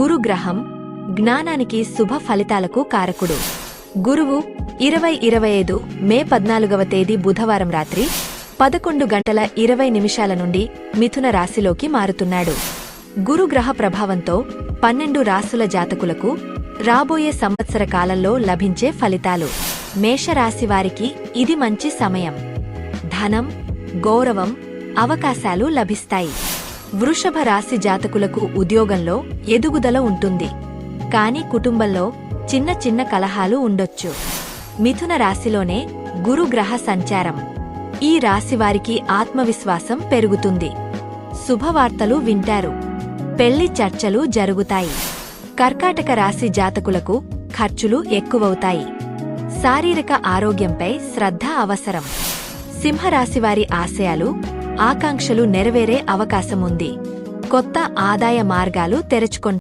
గురుగ్రహం జ్ఞానానికి శుభ ఫలితాలకు కారకుడు. గురువు ఇరవై ఇరవై ఐదు మే పద్నాలుగవ తేదీ బుధవారం రాత్రి పదకొండు గంటల ఇరవై నిమిషాల నుండి మిథున రాశిలోకి మారుతున్నాడు. గురుగ్రహ ప్రభావంతో పన్నెండు రాసుల జాతకులకు రాబోయే సంవత్సర కాలంలో లభించే ఫలితాలు. మేషరాశివారికి ఇది మంచి సమయం. ధనం గౌరవం అవకాశాలు లభిస్తాయి. వృషభ రాశి జాతకులకు ఉద్యోగంలో ఎదుగుదల ఉంటుంది. కానీ కుటుంబంలో చిన్న చిన్న కలహాలు ఉండొచ్చు. మిథున రాశిలోనే గురుగ్రహ సంచారం. ఈ రాశివారికి ఆత్మవిశ్వాసం పెరుగుతుంది. శుభవార్తలు వింటారు. పెళ్ళి చర్చలు జరుగుతాయి. కర్కాటక రాశి జాతకులకు ఖర్చులు ఎక్కువవుతాయి. శారీరక ఆరోగ్యంపై శ్రద్ధ అవసరం. సింహరాశివారి ఆశయాలు ఆకాంక్షలు నెరవేరే అవకాశముంది. కొత్త ఆదాయ మార్గాలు తెరుచుకుంటాయి